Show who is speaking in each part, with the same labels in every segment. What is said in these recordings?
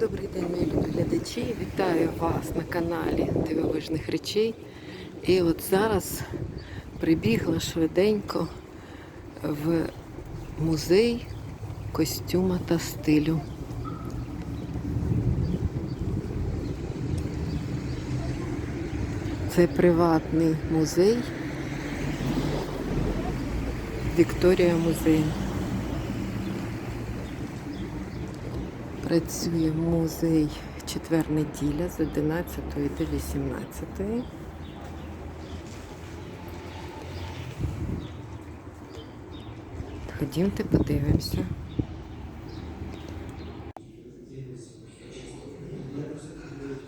Speaker 1: Добрий день, мої любі глядачі. Вітаю вас на каналі Дивовижних речей. І от зараз прибігла швиденько в музей костюма та стилю. Це приватний музей. Вікторія музей. Працює музей четвер неділя з 11 до 18. Ходімте, подивимося.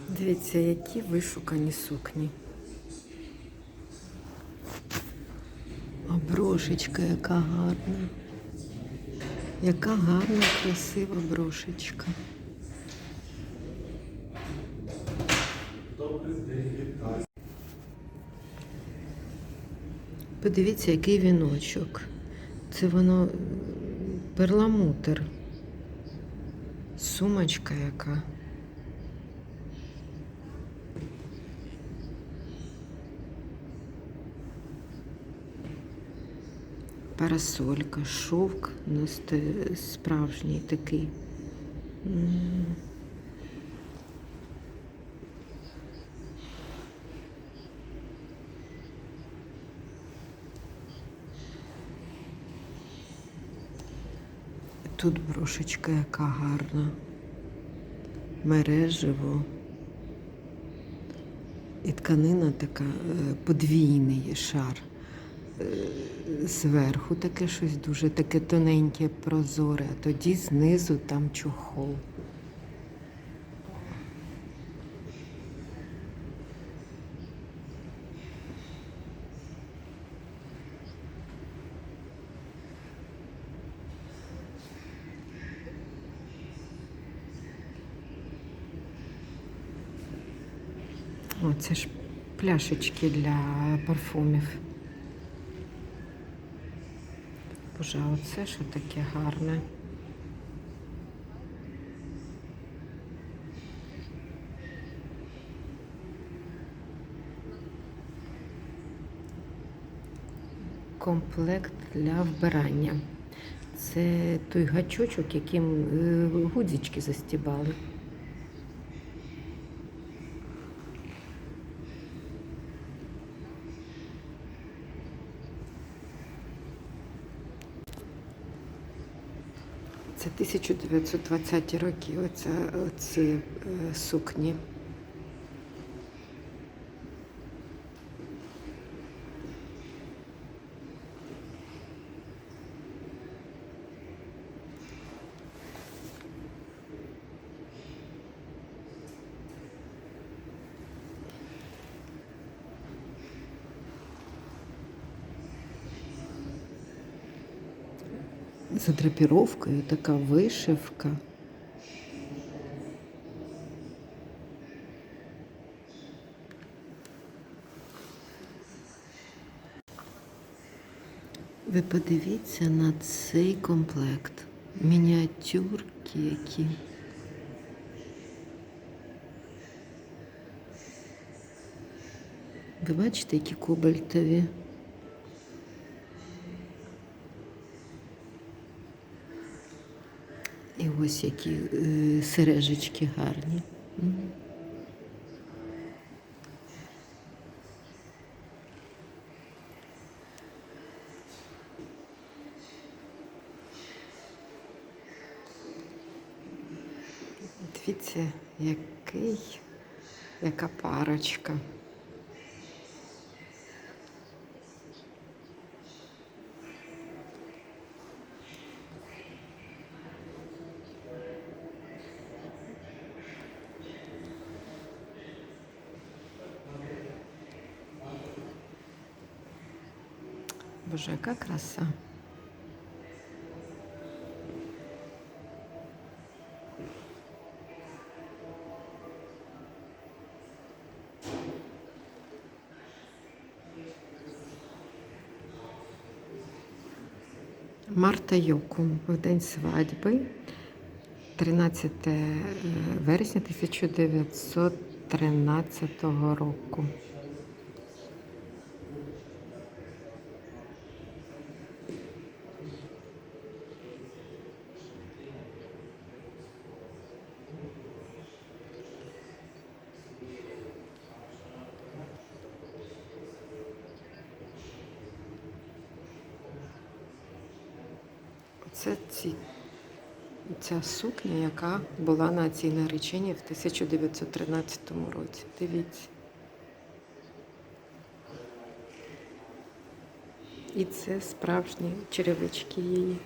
Speaker 1: Дивіться, які вишукані сукні. Оброшечка, яка гарна. Яка гарна, красива брошечка. Подивіться, який віночок. Це воно перламутр. Сумочка яка. Парасолька, шовк, справжній такий. Тут брошечка яка гарна. Мережево. І тканина така е, подвійний шар. Зверху таке щось дуже таке тоненьке, прозоре, а тоді знизу там чохол. О, це ж пляшечки для парфумів. Боже, оце що таке гарне. Комплект для вбирання. Це той гачочок, яким е, гудзички застібали. Це 1920 роки, оце, оці е, сукні. За драпіровкою така вишивка. Ви подивіться на цей комплект. Мініатюрки які. Ви бачите, які кобальтові? І ось які е, сережечки гарні. Дивіться, який, яка парочка. Боже, яка краса. Марта Йокум в день свадьби 13 вересня 1913 року. Це ці, ця сукня, яка була на цій нареченні в 1913 році. Дивіться. І це справжні черевички її.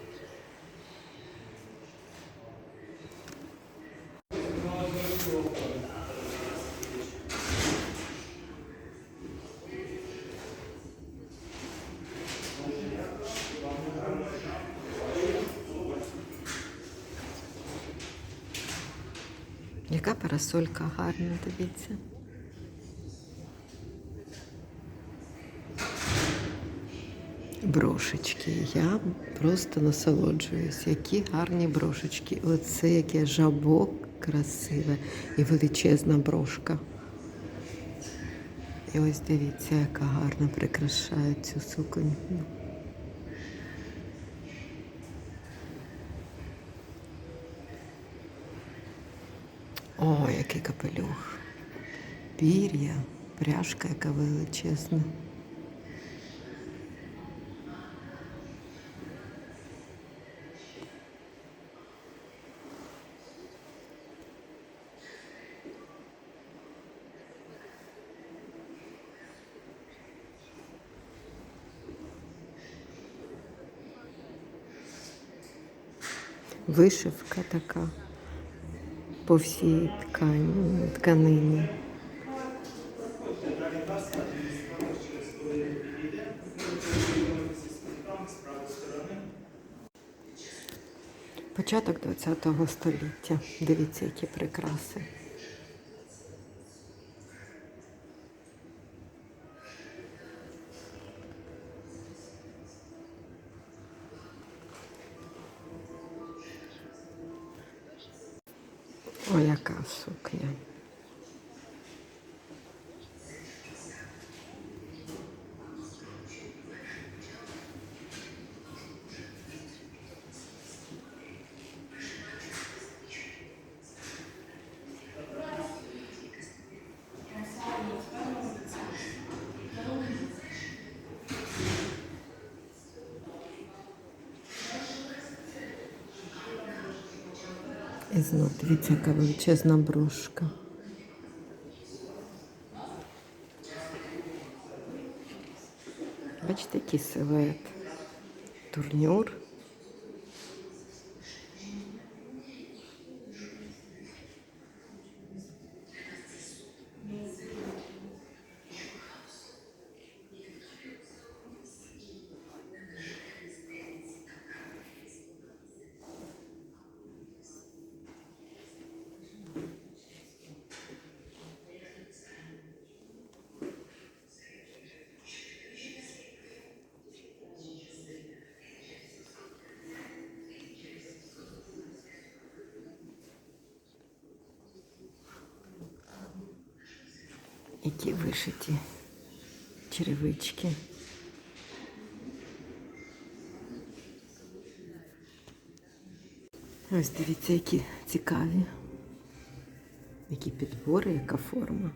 Speaker 1: Яка парасолька гарна, дивіться. Брошечки. Я просто насолоджуюсь. Які гарні брошечки. Оце яке жабок красиве і величезна брошка. І ось дивіться, яка гарно прикрашає цю суконю. О, який капелюх. Пір'я, пряжка, яка величезна. Вишивка така по всій ткані, тканині. Початок ХХ століття. Дивіться, які прикраси. О, яка сукня. Знов дивіться, яка величезна брошка. Бачите, який силует. Турнюр. Які вишиті черевички. Ось дивіться, які цікаві. Які підбори, яка форма.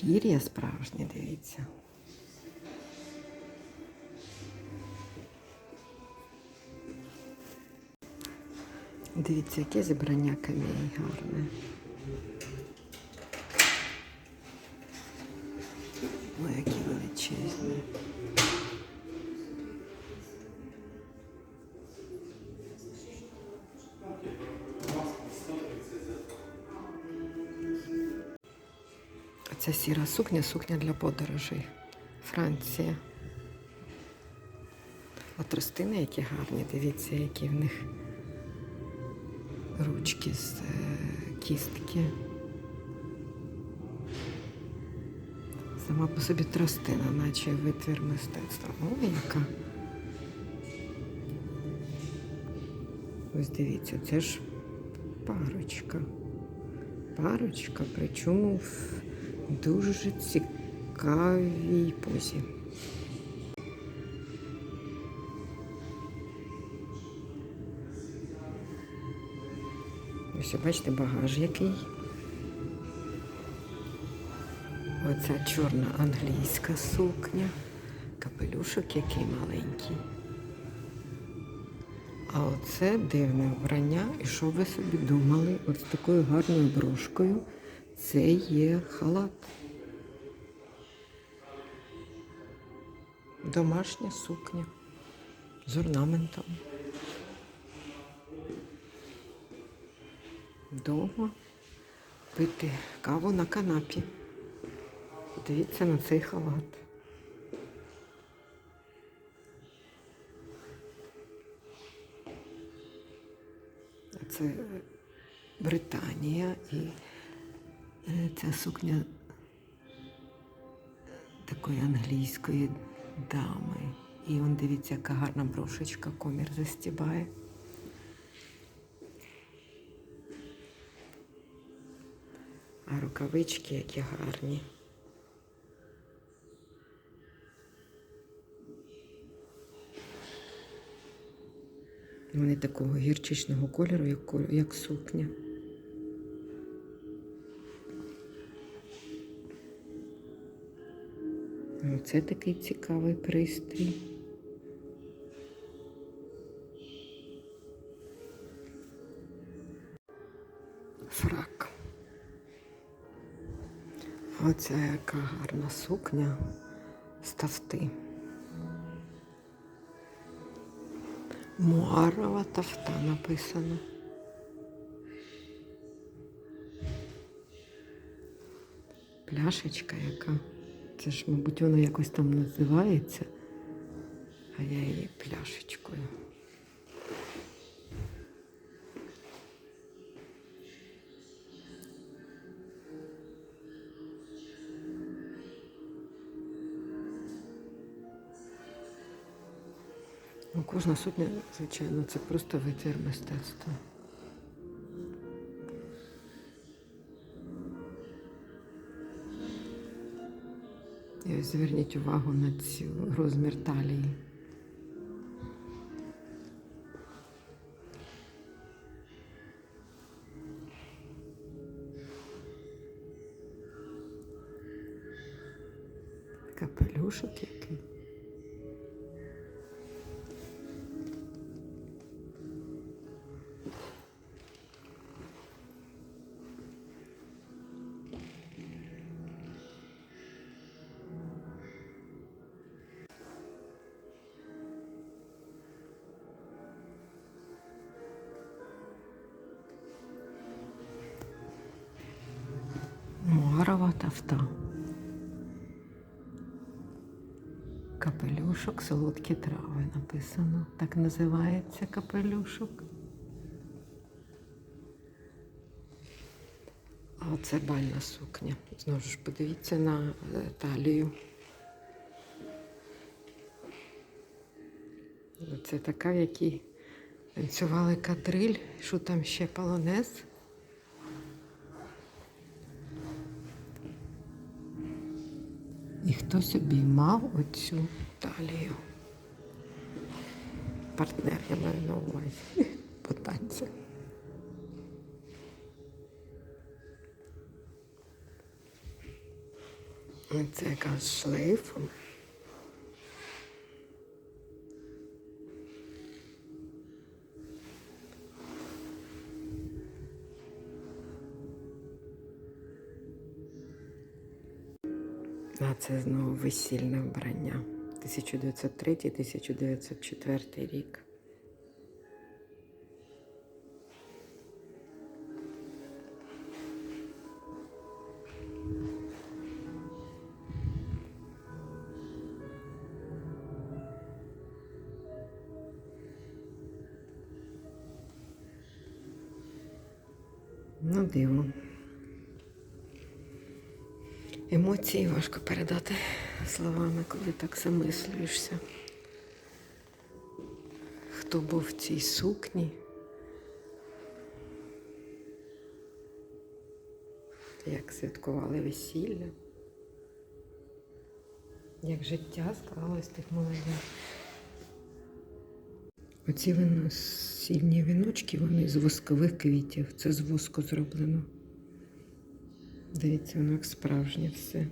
Speaker 1: Пір'я справжнє, дивіться. Дивіться, яке зібрання камінь гарне. Сукня, сукня для подорожей. Франція. От тростини, які гарні, дивіться, які в них ручки з е, кістки. Сама по собі тростина, наче витвір мистецтва. Ой, яка. Ось дивіться, це ж парочка. Парочка, причому в дуже цікавій позі. Ось бачите, багаж який. Оця чорна англійська сукня, капелюшок який маленький. А оце дивне вбрання, і що ви собі думали? З такою гарною брошкою це є халат. Домашня сукня з орнаментом. Дома пити каву на канапі. Дивіться на цей халат. Це Британія і ця сукня такої англійської дами. І он дивіться, яка гарна брошечка, комір застібає. А рукавички які гарні. Вони такого гірчичного кольору, як, як сукня. Оце такий цікавий пристрій. Фрак. Оце яка гарна сукня з тафти. Муарова тафта написано. Пляшечка яка. Це ж, мабуть, вона якось там називається, а я її пляшечкою. Ну, кожна сукня, звичайно, це просто витвір мистецтва. Ось зверніть увагу на цю розмір талії. Капелюшок Капелюшок, солодкі трави написано. Так називається капелюшок. А оце бальна сукня. Знову ж подивіться на е, талію. Це така, в якій танцювали кадриль, що там ще полонез. Хтось обіймав оцю талію. Партнер я маю на увазі по танцях. Це якраз з шлейфом. це знову весільне вбрання. 1903-1904 рік. Ну, диво. Емоції важко передати словами, коли так замислюєшся. Хто був в цій сукні? Як святкували весілля? Як життя склалось тих молодих? Оці виносільні віночки, вони з воскових квітів. Це з воску зроблено. Дивіться, воно як справжнє все.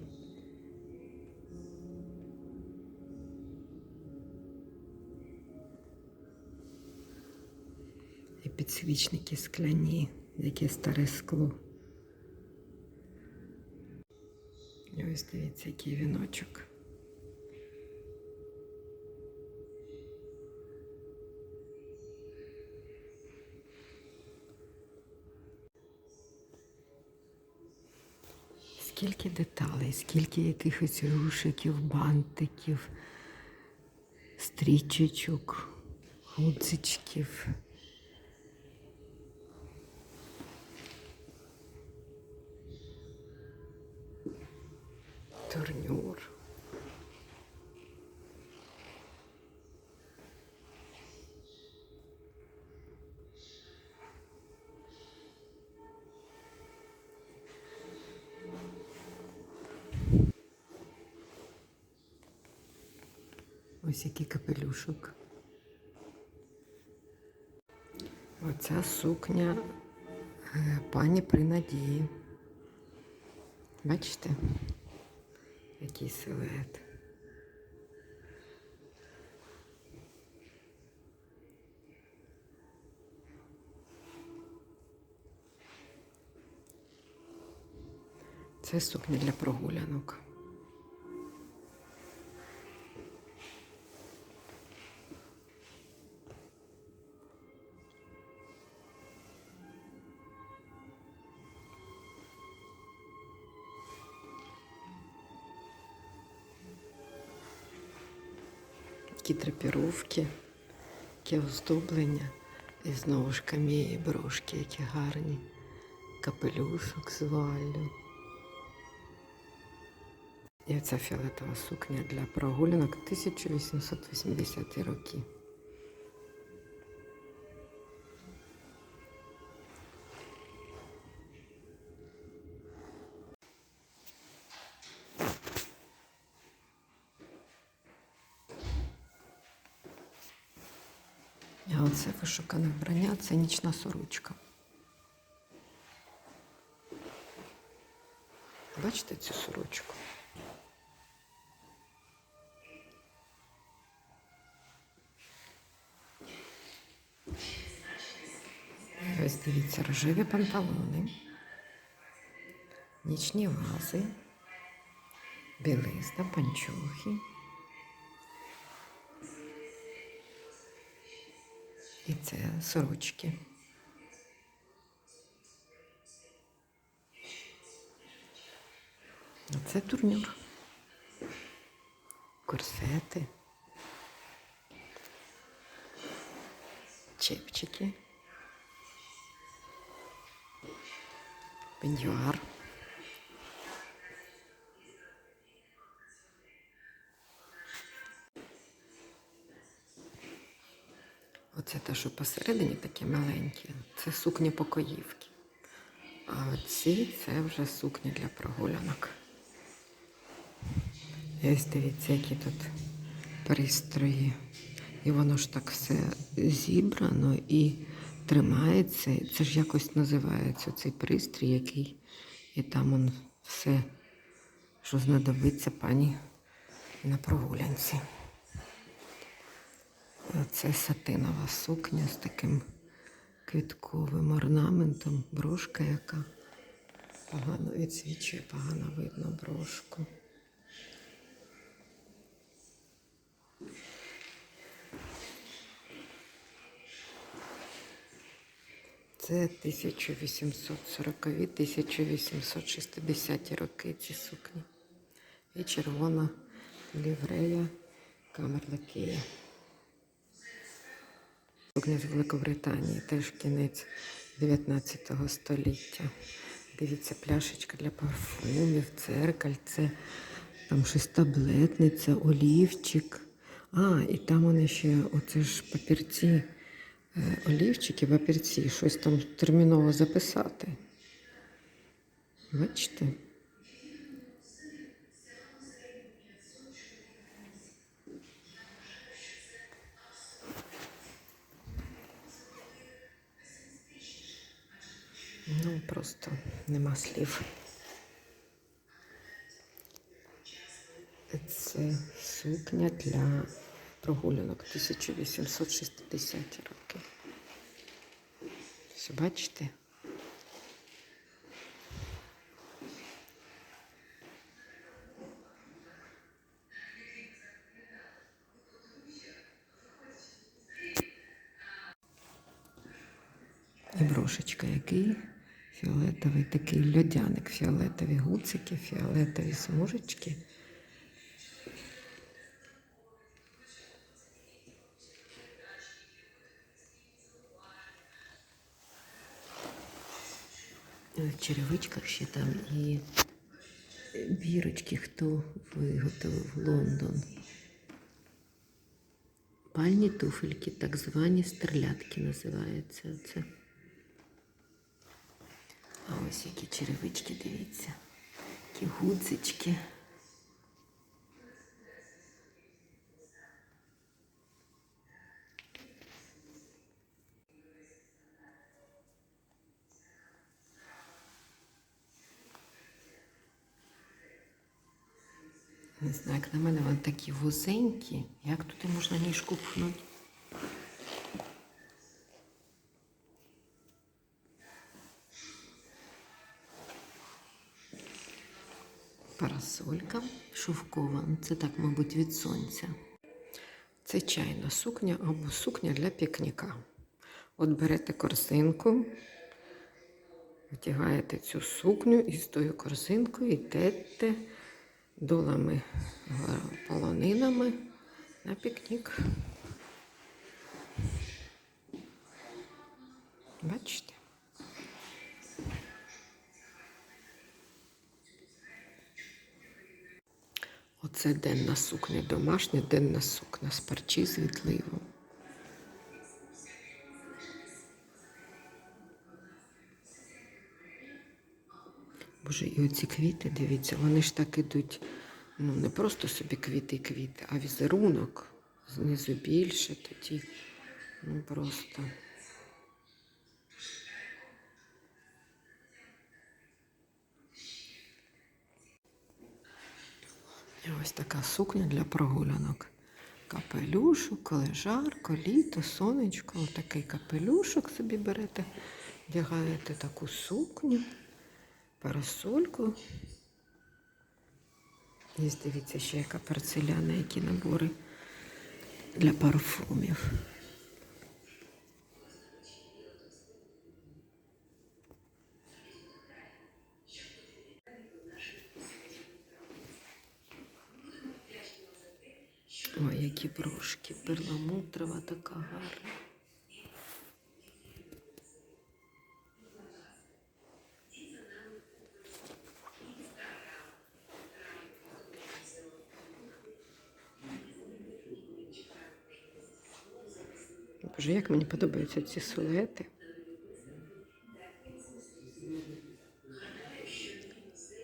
Speaker 1: Підсвічники скляні, яке старе скло. І ось дивіться, який віночок. Скільки деталей, скільки якихось рушиків, бантиків, стрічечок, гудзичків. Ось який капелюшок. Оця сукня е, пані при надії. Бачите? Який силует. Це сукня для прогулянок. Такі драпіровки, таке оздоблення. І знову ж камії, брошки, які гарні. Капелюшок з валлю. І оця фіолетова сукня для прогулянок 1880 роки. Це нічна сорочка. Бачите цю сорочку? Ось дивіться, рожеві панталони, нічні вази, білизна, панчохи. І це сорочки. Це турнюр. Корсети. Чепчики. Пеньюар. Що посередині такі маленькі, це сукня покоївки. А оці це вже сукні для прогулянок. І ось дивіться, які тут пристрої. І воно ж так все зібрано і тримається. Це ж якось називається цей пристрій, який і там он все, що знадобиться пані на прогулянці. Це сатинова сукня з таким квітковим орнаментом, брошка, яка погано відсвічує, погано видно брошку. Це 1840-1860 роки ці сукні. І червона ліврея Камерлакея. З Великобританії, теж кінець 19 століття. Дивіться, пляшечка для парфумів, церкальце, там щось таблетниця, олівчик. А, і там вони ще оце ж папірці, е, олівчики, папірці, щось там терміново записати. Бачите? Ну, просто нема слів. Це сукня для прогулянок 1860 роки. Все бачите? І брошечка який фіолетовий такий льодяник, фіолетові гуцики, фіолетові смужечки. В черевичках ще там і бірочки, хто виготовив Лондон. Пальні туфельки, так звані стрілятки називаються це. А ось які черевички, дивіться. Які гудзички. Не знаю, як на мене вони такі вузенькі. Як туди можна ніжку пхнути? Парасолька шовкова. Ну, Це так, мабуть, від сонця. Це чайна сукня або сукня для пікніка. От берете корзинку, втягаєте цю сукню і з тою корзинкою йдете долами е, полонинами на пікнік. Бачите? Оце денна сукня, домашня денна сукня з парчі з. Боже, і оці квіти, дивіться, вони ж так ідуть, ну не просто собі квіти і квіти, а візерунок. Знизу більше тоді. Ну просто. І ось така сукня для прогулянок. Капелюшок, коли жарко, літо, сонечко. Отакий капелюшок собі берете, вдягаєте таку сукню, парасольку. І дивіться, ще яка порцеляна, які набори для парфумів. Ой, які брошки, перламутрова така гарна. Боже, як мені подобаються ці силуети.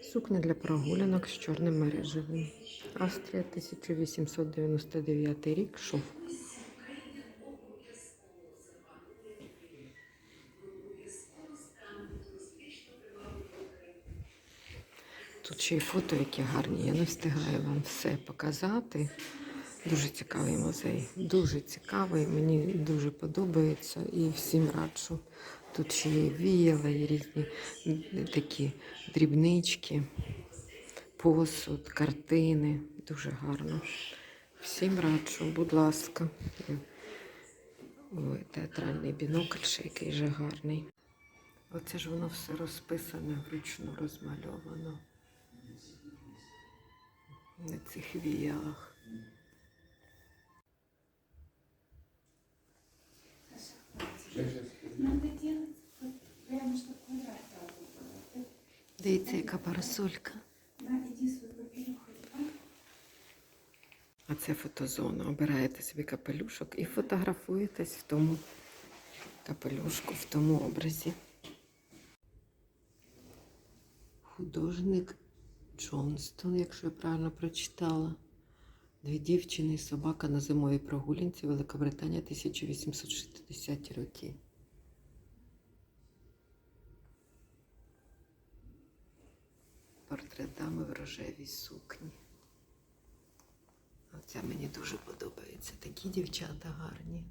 Speaker 1: Сукня для прогулянок з чорним мережевим. Австрія 1899 рік. Шов. Тут ще й фото, які гарні. Я не встигаю вам все показати. Дуже цікавий музей. Дуже цікавий. Мені дуже подобається і всім раджу. Тут ще є віяла, і різні такі дрібнички, посуд, картини. Дуже гарно. Всім раджу, будь ласка. Ой, театральний бінокль ще який же гарний. Оце ж воно все розписане, вручну розмальовано. На цих віялах. Дивіться, яка парасолька. А це фотозона. Обираєте собі капелюшок і фотографуєтесь в тому капелюшку, в тому образі. Художник Джонстон, якщо я правильно прочитала. Дві дівчини і собака на зимовій прогулянці Великобританія 1860 роки. Портрет дами в рожевій сукні. Оця мені дуже подобається. Такі дівчата гарні.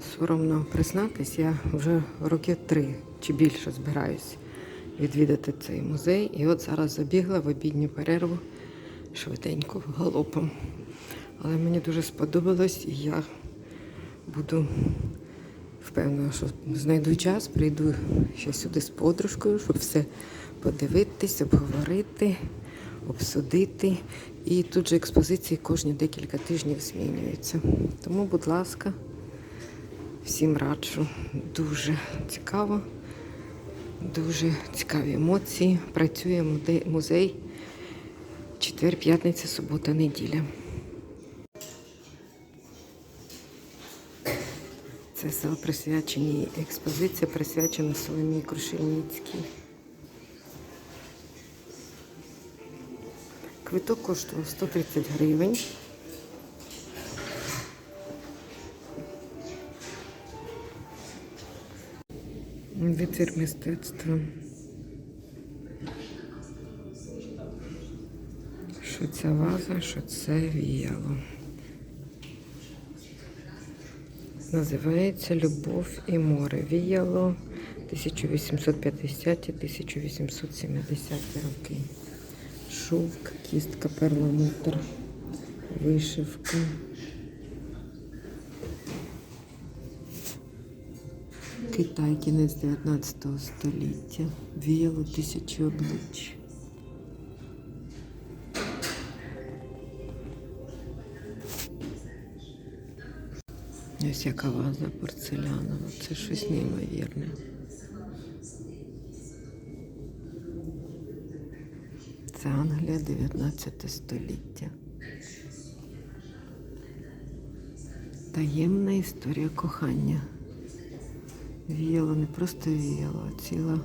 Speaker 1: Соромно признатись, я вже років три чи більше збираюсь відвідати цей музей. І от зараз забігла в обідню перерву швиденько галопом. Але мені дуже сподобалось, і я буду впевнена, що знайду час, прийду ще сюди з подружкою, щоб все подивитись, обговорити, обсудити. І тут же експозиції кожні декілька тижнів змінюються. Тому, будь ласка, всім раджу. Дуже цікаво, дуже цікаві емоції. Працює музей четвер, п'ятниця, субота, неділя. Це село присвячені експозиція присвячена Соломії Крушельницькій. Квиток коштував 130 гривень. Витвір мистецтва. Що ця ваза, що це віяло. Називається Любов і море. Віяло 1850-1870 роки. Шовк, кістка, перламутр, вишивка. Китай, кінець 19 століття. Віяло тисячі облич. Ось яка ваза порцелянова. Це щось неймовірне. Це Англія 19 століття. Таємна історія кохання. Віяло не просто віяло, а ціла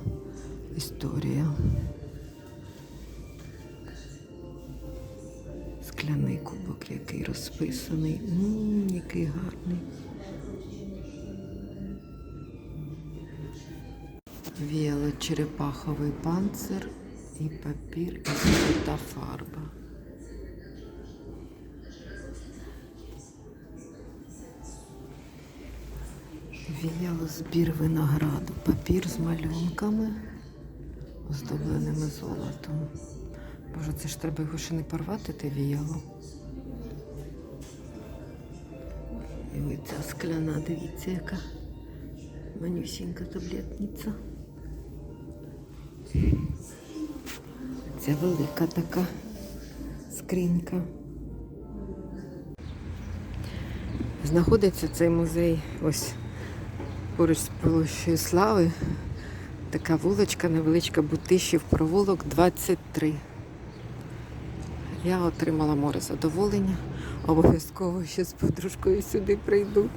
Speaker 1: історія. Скляний кубок, який розписаний. М, який гарний. Віяло черепаховий панцир і папір, і золота фарба. Віяло збір винограду, папір з малюнками, оздобленими золотом. Боже, це ж треба його ще не порвати, те віяло. І ця скляна, дивіться, яка манюсінька таблетниця. Це велика така скринька. Знаходиться цей музей ось поруч з площею Слави. Така вуличка, невеличка Бутишів, провулок 23. Я отримала море задоволення. Обов'язково ще з подружкою сюди прийду.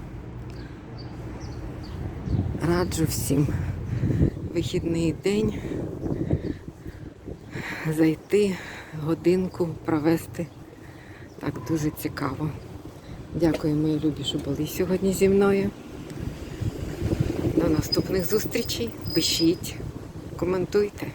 Speaker 1: Раджу всім вихідний день зайти, годинку провести. Так дуже цікаво. Дякую, мої любі, що були сьогодні зі мною. До наступних зустрічей. Пишіть, коментуйте.